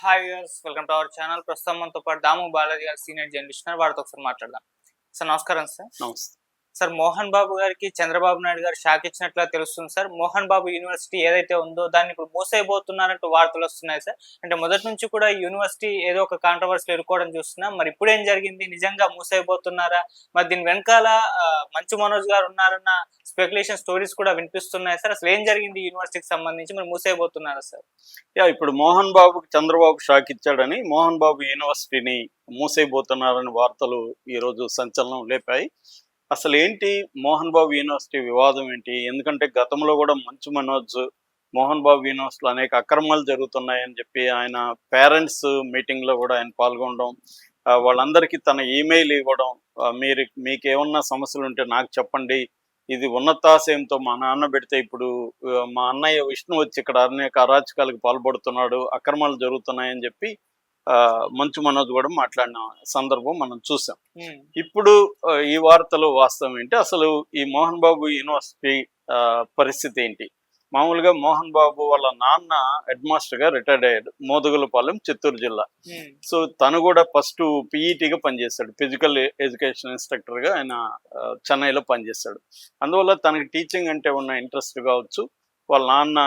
Hi viewers welcome to our channel ప్రస్తుతం మనతో పాటు దాము బాలాజీ గారు సీనియర్ జర్నలిస్ట్ వారితో ఒకసారి మాట్లాడదాం. సార్ నమస్కారం సార్. నమస్తే. సార్ మోహన్ బాబు గారికి చంద్రబాబు నాయుడు గారు షాక్ ఇచ్చినట్లు తెలుస్తుంది సార్. మోహన్ బాబు యూనివర్సిటీ ఏదైతే ఉందో దాన్ని ఇప్పుడు మూసేయబోతున్నారంటూ వార్తలు వస్తున్నాయి సార్. అంటే మొదటి నుంచి కూడా యూనివర్సిటీ ఏదో ఒక కాంట్రవర్సీలు ఎదుర్కోవడం చూస్తున్నాం. మరి ఇప్పుడు ఏం జరిగింది? నిజంగా మూసేయబోతున్నారా? మరి దీని వెనకాల మంచు మనోజ్ గారు ఉన్నారన్న స్పెక్యులేషన్ స్టోరీస్ కూడా వినిపిస్తున్నాయి సార్. అసలు ఏం జరిగింది యూనివర్సిటీకి సంబంధించి? మరి మూసేయబోతున్నారా సార్? యా ఇప్పుడు మోహన్ బాబుకి చంద్రబాబు షాక్ ఇచ్చాడని మోహన్ బాబు యూనివర్సిటీని మూసేయబోతున్నారని వార్తలు ఈరోజు సంచలనం లేపాయి. అసలు ఏంటి మోహన్ బాబు యూనివర్సిటీ వివాదం ఏంటి? ఎందుకంటే గతంలో కూడా మంచు మనోజ్ మోహన్ బాబు యూనివర్సిటీలో అనేక అక్రమాలు జరుగుతున్నాయని చెప్పి ఆయన పేరెంట్స్ మీటింగ్లో కూడా ఆయన పాల్గొనడం వాళ్ళందరికీ తన ఈమెయిల్ ఇవ్వడం మీరు మీకు ఏమన్నా సమస్యలు ఉంటే నాకు చెప్పండి. ఇది ఉన్నతాశయంతో మా నాన్న పెడితే ఇప్పుడు మా అన్నయ్య విష్ణు వచ్చి ఇక్కడ అనేక అరాచకాలకు పాల్పడుతున్నాడు అక్రమాలు జరుగుతున్నాయని చెప్పి మంచు మనోజ్ కూడా మాట్లాడిన సందర్భం మనం చూసాం. ఇప్పుడు ఈ వార్తలు వాస్తవం ఏంటి? అసలు ఈ మోహన్ బాబు యూనివర్సిటీ పరిస్థితి ఏంటి? మామూలుగా మోహన్ బాబు వాళ్ళ నాన్న హెడ్ మాస్టర్గా రిటైర్డ్ అయ్యాడు మోదుగులపాలెం చిత్తూరు జిల్లా. సో తను కూడా ఫస్ట్ పీఈటీగా పనిచేశాడు ఫిజికల్ ఎడ్యుకేషన్ ఇన్స్ట్రక్టర్గా ఆయన ఆ, చెన్నైలో పనిచేశాడు అందువల్ల తనకి టీచింగ్ అంటే ఉన్న ఇంట్రెస్ట్ కావచ్చు. వాళ్ళ నాన్న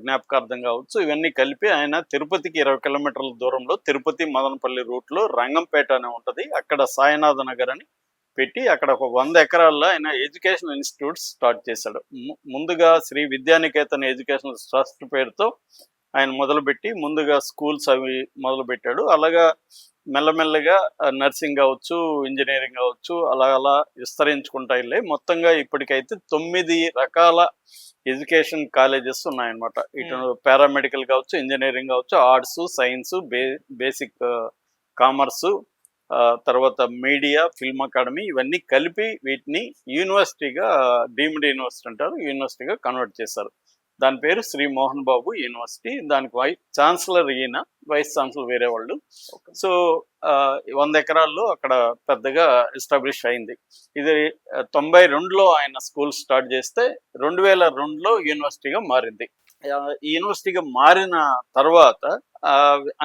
జ్ఞాపకార్థం కావచ్చు ఇవన్నీ కలిపి ఆయన తిరుపతికి ఇరవై కిలోమీటర్ల దూరంలో తిరుపతి మదనపల్లి రూట్లో రంగంపేట అనే ఉంటుంది. అక్కడ సాయినాథ నగర్ అని పెట్టి అక్కడ ఒక వంద ఎకరాల్లో ఆయన ఎడ్యుకేషనల్ ఇన్స్టిట్యూట్స్ స్టార్ట్ చేశాడు. ముందుగా శ్రీ విద్యానికేతన్ ఎడ్యుకేషనల్ ట్రస్ట్ పేరుతో ఆయన మొదలుపెట్టి ముందుగా స్కూల్స్ అవి మొదలుపెట్టాడు. అలాగా మెల్లమెల్లగా నర్సింగ్ కావచ్చు ఇంజనీరింగ్ కావచ్చు అలా అలా విస్తరించుకుంటా వెళ్ళి మొత్తంగా ఇప్పటికైతే తొమ్మిది రకాల ఎడ్యుకేషన్ కాలేజెస్ ఉన్నాయన్నమాట. ఇటు పారామెడికల్ కావచ్చు ఇంజనీరింగ్ కావచ్చు ఆర్ట్స్ సైన్స్ బే బేసిక్ కామర్సు తర్వాత మీడియా ఫిల్మ్ అకాడమీ ఇవన్నీ కలిపి వీటిని యూనివర్సిటీగా డీమ్డ్ యూనివర్సిటీ అంటారు యూనివర్సిటీగా కన్వర్ట్ చేశారు. దాని పేరు శ్రీ మోహన్ బాబు యూనివర్సిటీ. దానికి వై ఛాన్సలర్ ఈయన వైస్ ఛాన్సలర్ వేరే వాళ్ళు. సో వంద ఎకరాల్లో అక్కడ పెద్దగా ఎస్టాబ్లిష్ అయింది. ఇది తొంభై రెండులో ఆయన స్కూల్ స్టార్ట్ చేస్తే రెండు వేల రెండులో యూనివర్సిటీగా మారింది యూనివర్సిటీగా మారిన తర్వాత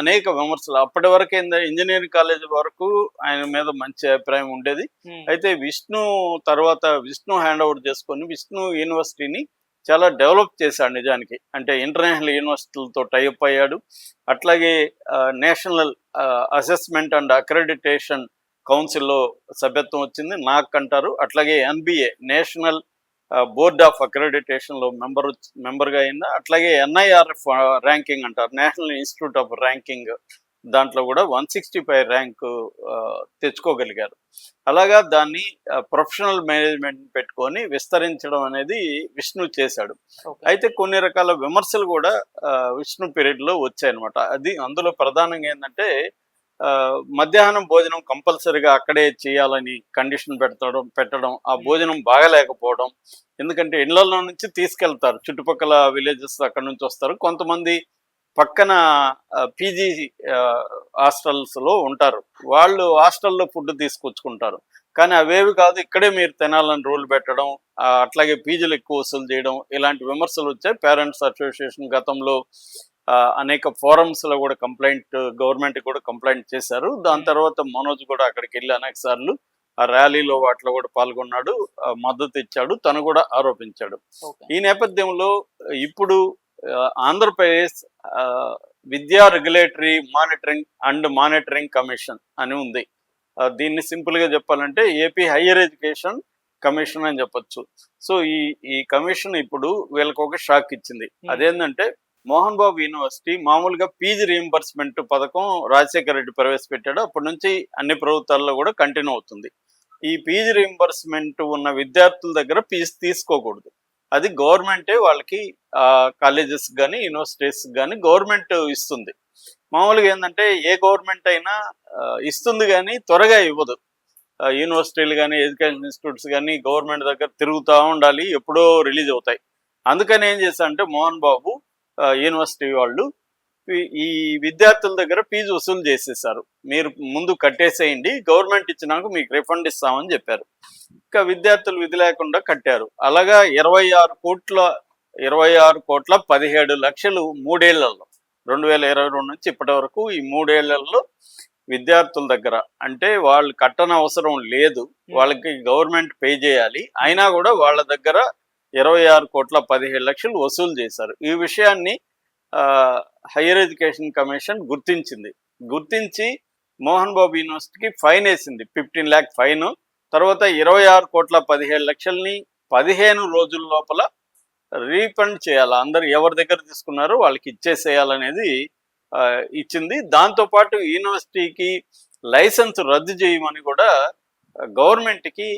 అనేక విమర్శలు. అప్పటి వరకు ఇంజనీరింగ్ కాలేజ్ వరకు ఆయన మీద మంచి అభిప్రాయం ఉండేది. అయితే విష్ణు తర్వాత విష్ణు హ్యాండ్ ఓవర్ చేసుకొని విష్ణు యూనివర్సిటీని చాలా డెవలప్ చేశాడు నిజానికి. అంటే ఇంటర్నేషనల్ యూనివర్సిటీలతో టైఅప్ అయ్యాడు. అట్లాగే నేషనల్ అసెస్మెంట్ అండ్ అక్రెడిటేషన్ కౌన్సిల్లో సభ్యత్వం వచ్చింది నాక్ అంటారు. అట్లాగే ఎన్బిఏ నేషనల్ బోర్డ్ ఆఫ్ అక్రెడిటేషన్లో మెంబర్ మెంబర్గా అయిందా. అట్లాగే ఎన్ఐఆర్ఎఫ్ ర్యాంకింగ్ అంటారు. నేషనల్ ఇన్స్టిట్యూట్ ఆఫ్ ర్యాంకింగ్ దాంట్లో కూడా వన్ సిక్స్టీ ఫైవ్ ర్యాంక్ తెచ్చుకోగలిగారు. అలాగా దాన్ని ప్రొఫెషనల్ మేనేజ్మెంట్ పెట్టుకొని విస్తరించడం అనేది విష్ణు చేశాడు. అయితే కొన్ని రకాల విమర్శలు కూడా విష్ణు పీరియడ్లో వచ్చాయన్నమాట. అది అందులో ప్రధానంగా ఏంటంటే మధ్యాహ్నం భోజనం కంపల్సరిగా అక్కడే చేయాలని కండిషన్ పెట్టడం పెట్టడం ఆ భోజనం బాగలేకపోవడం. ఎందుకంటే ఇళ్ళలో నుంచి తీసుకెళ్తారు. చుట్టుపక్కల విలేజెస్ అక్కడ నుంచి వస్తారు. కొంతమంది పక్కన పీజీ హాస్టల్స్లో ఉంటారు. వాళ్ళు హాస్టల్లో ఫుడ్ తీసుకొచ్చుకుంటారు. కానీ అవేవి కాదు ఇక్కడే మీరు తినాలని రూల్ పెట్టడం అట్లాగే ఫీజులు ఎక్కువ వసూలు చేయడం ఇలాంటి విమర్శలు వచ్చాయి. పేరెంట్స్ అసోసియేషన్ గతంలో అనేక forums లో కూడా కంప్లైంట్ గవర్నమెంట్ కూడా కంప్లైంట్ చేశారు. దాని తర్వాత మనోజ్ కూడా అక్కడికి వెళ్ళి అనేక సార్లు ఆ ర్యాలీలో వాటిలో కూడా పాల్గొన్నాడు మద్దతు ఇచ్చాడు తను కూడా ఆరోపించాడు. ఈ నేపథ్యంలో ఇప్పుడు ఆంధ్రప్రదేశ్ విద్యా regulatory monitoring and monitoring commission అని ఉంది. దీన్ని సింపుల్గా చెప్పాలంటే ఏపీ హయ్యర్ ఎడ్యుకేషన్ కమిషన్ అని చెప్పొచ్చు. సో ఈ ఈ కమిషన్ ఇప్పుడు వీళ్ళకి ఒక షాక్ ఇచ్చింది. అదేంటంటే మోహన్ బాబు యూనివర్సిటీ మామూలుగా పీజీ రీఎంబర్స్మెంట్ పథకం రాజశేఖర రెడ్డి ప్రవేశపెట్టాడు. అప్పటి నుంచి అన్ని ప్రభుత్వాల్లో కూడా కంటిన్యూ అవుతుంది. ఈ పీజీ రీఎంబర్స్మెంట్ ఉన్న విద్యార్థుల దగ్గర ఫీజు తీసుకోకూడదు. అది గవర్నమెంటే వాళ్ళకి కాలేజెస్ కానీ యూనివర్సిటీస్ కానీ గవర్నమెంట్ ఇస్తుంది. మామూలుగా ఏంటంటే ఏ గవర్నమెంట్ అయినా ఇస్తుంది కానీ త్వరగా ఇవ్వదు. యూనివర్సిటీలు కానీ ఎడ్యుకేషన్ ఇన్స్టిట్యూట్స్ కానీ గవర్నమెంట్ దగ్గర తిరుగుతూ ఉండాలి ఎప్పుడో రిలీజ్ అవుతాయి. అందుకని ఏం చేశారంటే మోహన్ బాబు యూనివర్సిటీ వాళ్ళు ఈ- విద్యార్థుల దగ్గర ఫీజు వసూలు చేసేసారు. మీరు ముందు కట్టేసేయండి గవర్నమెంట్ ఇచ్చినాక మీకు రిఫండ్ ఇస్తామని చెప్పారు. ఇంకా విద్యార్థులు విధి లేకుండా కట్టారు. అలాగా ఇరవై ఆరు కోట్ల ఇరవై ఆరు కోట్ల పదిహేడు లక్షలు మూడేళ్ళలో రెండు వేల ఇరవై రెండు నుంచి ఇప్పటి వరకు ఈ మూడేళ్ళలో విద్యార్థుల దగ్గర. అంటే వాళ్ళు కట్టన అవసరం లేదు. వాళ్ళకి గవర్నమెంట్ పే చేయాలి. అయినా కూడా వాళ్ళ దగ్గర ఇరవై ఆరు కోట్ల పదిహేడు లక్షలు వసూలు చేశారు. ఈ విషయాన్ని హైయర్ ఎడ్యుకేషన్ కమిషన్ గుర్తించింది. గుర్తించి మోహన్ బాబు యూనివర్సిటీకి ఫైన్ వేసింది. Fifteen lakh fine. తర్వాత ఇరవై ఆరు కోట్ల పదిహేడు లక్షల్ని పదిహేను రోజుల లోపల రీఫండ్ చేయాలి. అందరు ఎవరి దగ్గర తీసుకున్నారో వాళ్ళకి ఇచ్చేసేయాలనేది ఇచ్చింది. దాంతోపాటు యూనివర్సిటీకి లైసెన్స్ రద్దు చేయమని కూడా గవర్నమెంట్కి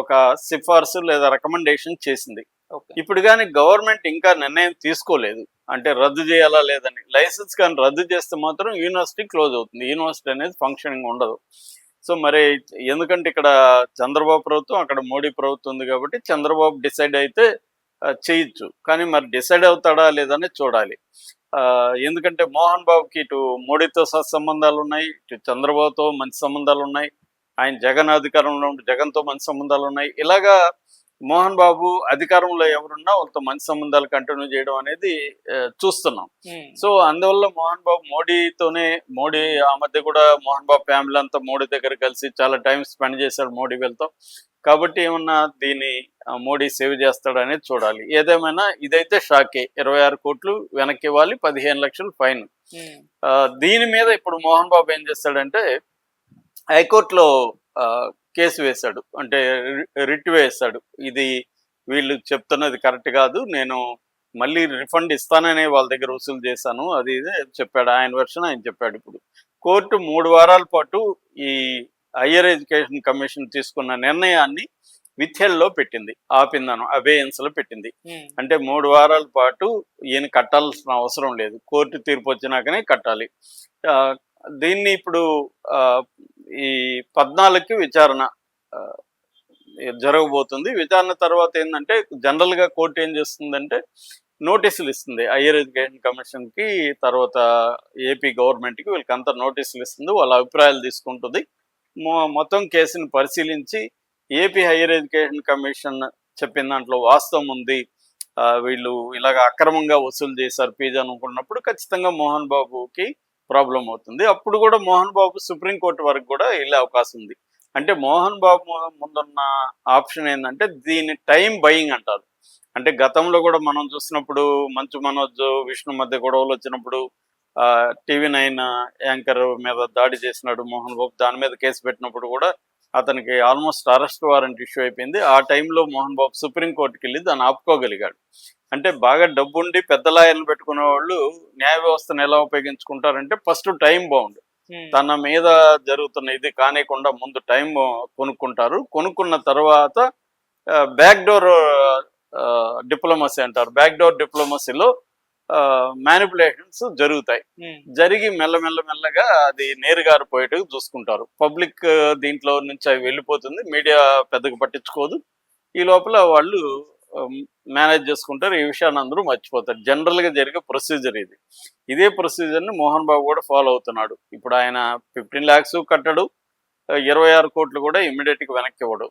ఒక సిఫార్సు లేదా రికమెండేషన్ చేసింది. ఇప్పుడు కానీ గవర్నమెంట్ ఇంకా నిర్ణయం తీసుకోలేదు. అంటే రద్దు చేయాలా లేదని. లైసెన్స్ కానీ రద్దు చేస్తే మాత్రం యూనివర్సిటీ క్లోజ్ అవుతుంది. యూనివర్సిటీ అనేది ఫంక్షనింగ్ ఉండదు. సో మరి ఎందుకంటే ఇక్కడ చంద్రబాబు ప్రభుత్వం అక్కడ మోడీ ప్రభుత్వం ఉంది కాబట్టి చంద్రబాబు డిసైడ్ అయితే చేయొచ్చు. కానీ మరి డిసైడ్ అవుతాడా లేదని చూడాలి. ఆ, ఎందుకంటే మోహన్ బాబుకి ఇటు మోడీతో సత్సంబంధాలు ఉన్నాయి ఇటు చంద్రబాబుతో మంచి సంబంధాలు ఉన్నాయి ఆయన జగన్ అధికారంలో ఉండి జగన్తో మంచి సంబంధాలు ఉన్నాయి. ఇలాగా మోహన్ బాబు అధికారంలో ఎవరున్నా వాళ్ళతో మంచి సంబంధాలు కంటిన్యూ చేయడం అనేది చూస్తున్నాం. సో అందువల్ల మోహన్ బాబు మోడీతోనే మోడీ ఆ మధ్య కూడా మోహన్ బాబు ఫ్యామిలీ అంతా మోడీ దగ్గర కలిసి చాలా టైం స్పెండ్ చేశాడు మోడీ వీళ్ళతో. కాబట్టి ఏమన్నా దీన్ని మోడీ సేవ్ చేస్తాడు అనేది చూడాలి. ఏదేమైనా ఇదైతే షాకే. ఇరవై ఆరు కోట్లు వెనక్కి ఇవ్వాలి పదిహేను లక్షలు ఫైన్. దీని మీద ఇప్పుడు మోహన్ బాబు ఏం చేస్తాడంటే హైకోర్టులో కేసు వేశాడు. అంటే రిట్ వేశాడు. ఇది వీళ్ళు చెప్తున్నది కరెక్ట్ కాదు. నేను మళ్ళీ రిఫండ్ ఇస్తాననే వాళ్ళ దగ్గర వసూలు చేశాను. అది చెప్పాడు. ఆయన వర్షన్ ఆయన చెప్పాడు ఇప్పుడు. కోర్టు మూడు వారాల పాటు ఈ హయ్యర్ ఎడ్యుకేషన్ కమిషన్ తీసుకున్న నిర్ణయాన్ని విత్హెల్లో పెట్టింది. ఆపిందను అబేయన్స్లో పెట్టింది. అంటే మూడు వారాల పాటు ఈయన కట్టాల్సిన అవసరం లేదు. కోర్టు తీర్పు వచ్చినాకనే కట్టాలి. ఆ, దీన్ని ఇప్పుడు ఈ పద్నాలుగుకి విచారణ జరగబోతుంది. విచారణ తర్వాత ఏంటంటే జనరల్గా కోర్టు ఏం చేస్తుందంటే నోటీసులు ఇస్తుంది. హయ్యర్ ఎడ్యుకేషన్ కమిషన్కి తర్వాత ఏపీ గవర్నమెంట్కి అంత నోటీసులు ఇస్తుంది. వాళ్ళ అభిప్రాయాలు తీసుకుంటుంది. మొ- మొత్తం కేసుని పరిశీలించి ఏపీ హయ్యర్ ఎడ్యుకేషన్ కమిషన్ చెప్పిన దాంట్లో వాస్తవం ఉంది. వీళ్ళు ఇలాగ అక్రమంగా వసూలు చేశారు. ఫీజు అనుకున్నప్పుడు ఖచ్చితంగా మోహన్ బాబుకి ప్రాబ్లం అవుతుంది. అప్పుడు కూడా మోహన్ బాబు సుప్రీంకోర్టు వరకు కూడా వెళ్ళే అవకాశం ఉంది. అంటే మోహన్ బాబు ముందున్న ఆప్షన్ ఏంటంటే దీన్ని టైం బయింగ్ అంటారు. అంటే గతంలో కూడా మనం చూసినప్పుడు మంచు మనోజ్ విష్ణు మధ్య గొడవలు వచ్చినప్పుడు టీవీ నైన్ యాంకర్ మీద దాడి చేసినాడు మోహన్ బాబు. దాని మీద కేసు పెట్టినప్పుడు కూడా అతనికి ఆల్మోస్ట్ అరెస్ట్ వారెంట్ ఇష్యూ అయిపోయింది. ఆ టైంలో మోహన్ బాబు సుప్రీంకోర్టుకి వెళ్ళి దాన్ని ఆపుకోగలిగాడు. అంటే బాగా డబ్బుండి పెద్ద లాయర్లు పెట్టుకునే వాళ్ళు న్యాయ వ్యవస్థను ఎలా ఉపయోగించుకుంటారంటే ఫస్ట్ టైం బాగుండు. తన మీద జరుగుతున్న ఇది కానికుండా ముందు టైం కొనుక్కుంటారు. కొనుక్కున్న తర్వాత బ్యాక్ డోర్ డిప్లొమసీ అంటారు. బ్యాక్ డోర్ డిప్లొమసీలో మ్యానిపులేషన్స్ జరుగుతాయి. ఉమ్. జరిగి మెల్లమెల్ల మెల్లగా అది నేరుగారిపోయేట్టుగా చూసుకుంటారు. పబ్లిక్ దీంట్లో నుంచి అవి వెళ్ళిపోతుంది. మీడియా పెద్దగా పట్టించుకోదు. ఈ లోపల వాళ్ళు మేనేజ్ చేసుకుంటారు. ఈ విషయాన్ని అందరూ మర్చిపోతారు. జనరల్గా జరిగే ప్రొసీజర్ ఇది. ఇదే ప్రొసీజర్ని మోహన్ బాబు కూడా ఫాలో అవుతున్నాడు. ఇప్పుడు ఆయన ఫిఫ్టీన్ ల్యాక్స్ కట్టడు. ఇరవై ఆరు కోట్లు కూడా ఇమ్మీడియట్గా వెనక్కి ఇవ్వడు.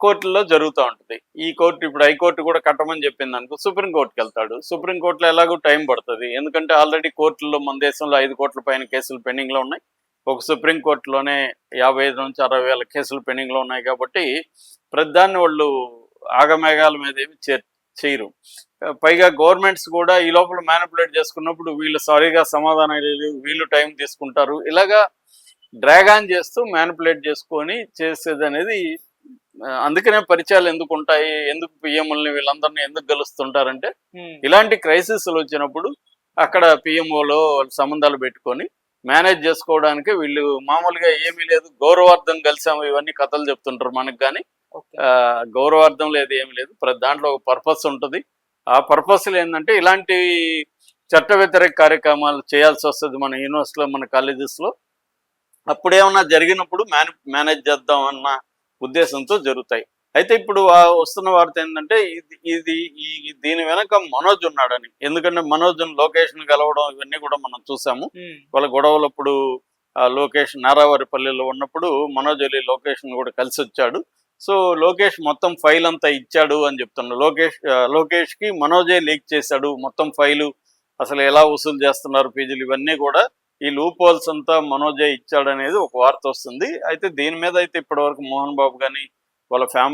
కోర్టుల్లో జరుగుతూ ఉంటుంది. ఈ కోర్టు ఇప్పుడు హైకోర్టు కూడా కట్టమని చెప్పింది అనుకో సుప్రీంకోర్టుకి వెళ్తాడు. సుప్రీంకోర్టులో ఎలాగో టైం పడుతుంది. ఎందుకంటే ఆల్రెడీ కోర్టుల్లో మన దేశంలో ఐదు కోట్ల పైన కేసులు పెండింగ్లో ఉన్నాయి. ఒక సుప్రీంకోర్టులోనే యాభై ఐదు నుంచి అరవై వేల కేసులు పెండింగ్లో ఉన్నాయి కాబట్టి ప్రతిదాన్ని వాళ్ళు ఆగమేఘాల మీద ఏమి చే- చేయరు. పైగా గవర్నమెంట్స్ కూడా ఈ లోపల మ్యానిపులేట్ చేసుకున్నప్పుడు వీళ్ళు సారీగా సమాధానం లేదు వీళ్ళు టైం తీసుకుంటారు. ఇలాగా డ్రాగాన్ చేస్తూ మ్యానిపులేట్ చేసుకొని చేసేది అనేది అందుకనే పరిచయాలు ఎందుకు ఉంటాయి? ఎందుకు పిఎంలని వీళ్ళందరినీ ఎందుకు గెలుస్తుంటారంటే. ఇలాంటి క్రైసిస్లు వచ్చినప్పుడు అక్కడ పిఎంఓలో సంబంధాలు పెట్టుకొని మేనేజ్ చేసుకోవడానికి వీళ్ళు మామూలుగా ఏమీ లేదు. గౌరవార్థం కలిసాము ఇవన్నీ కథలు చెప్తుంటారు మనకు కానీ గౌరవార్థం లేదు ఏమి లేదు. ప్రతి దాంట్లో ఒక పర్పస్ ఉంటుంది. ఆ పర్పస్లు ఏంటంటే ఇలాంటి చట్ట వ్యతిరేక కార్యక్రమాలు చేయాల్సి వస్తుంది మన యూనివర్సిటీలో మన కాలేజెస్లో అప్పుడేమన్నా జరిగినప్పుడు మేనే మేనేజ్ చేద్దాం అన్న ఉద్దేశంతో జరుగుతాయి. అయితే ఇప్పుడు వస్తున్న వార్త ఏంటంటే ఇది ఇది ఈ దీని వెనక మనోజ్ ఉన్నాడని. ఎందుకంటే మనోజ్ లొకేషన్ కలవడం ఇవన్నీ కూడా మనం చూసాము. వాళ్ళ గొడవలప్పుడు లోకేష్ నారావారిపల్లిలో ఉన్నప్పుడు మనోజ్ అలీ లోకేష్ని కూడా కలిసి వచ్చాడు. సో లోకేష్ మొత్తం ఫైల్ అంతా ఇచ్చాడు అని చెప్తున్నాడు లోకేష్ లోకేష్కి మనోజే లీక్ చేశాడు. మొత్తం ఫైలు అసలు ఎలా వసూలు చేస్తున్నారు ఫీజులు ఇవన్నీ కూడా ఈ లూప్ హోల్స్ అంతా మనోజయ్ ఇచ్చాడనేది ఒక వార్త వస్తుంది. అయితే దీని మీద అయితే ఇప్పటివరకు మోహన్ బాబు కానీ వాళ్ళ ఫ్యామిలీ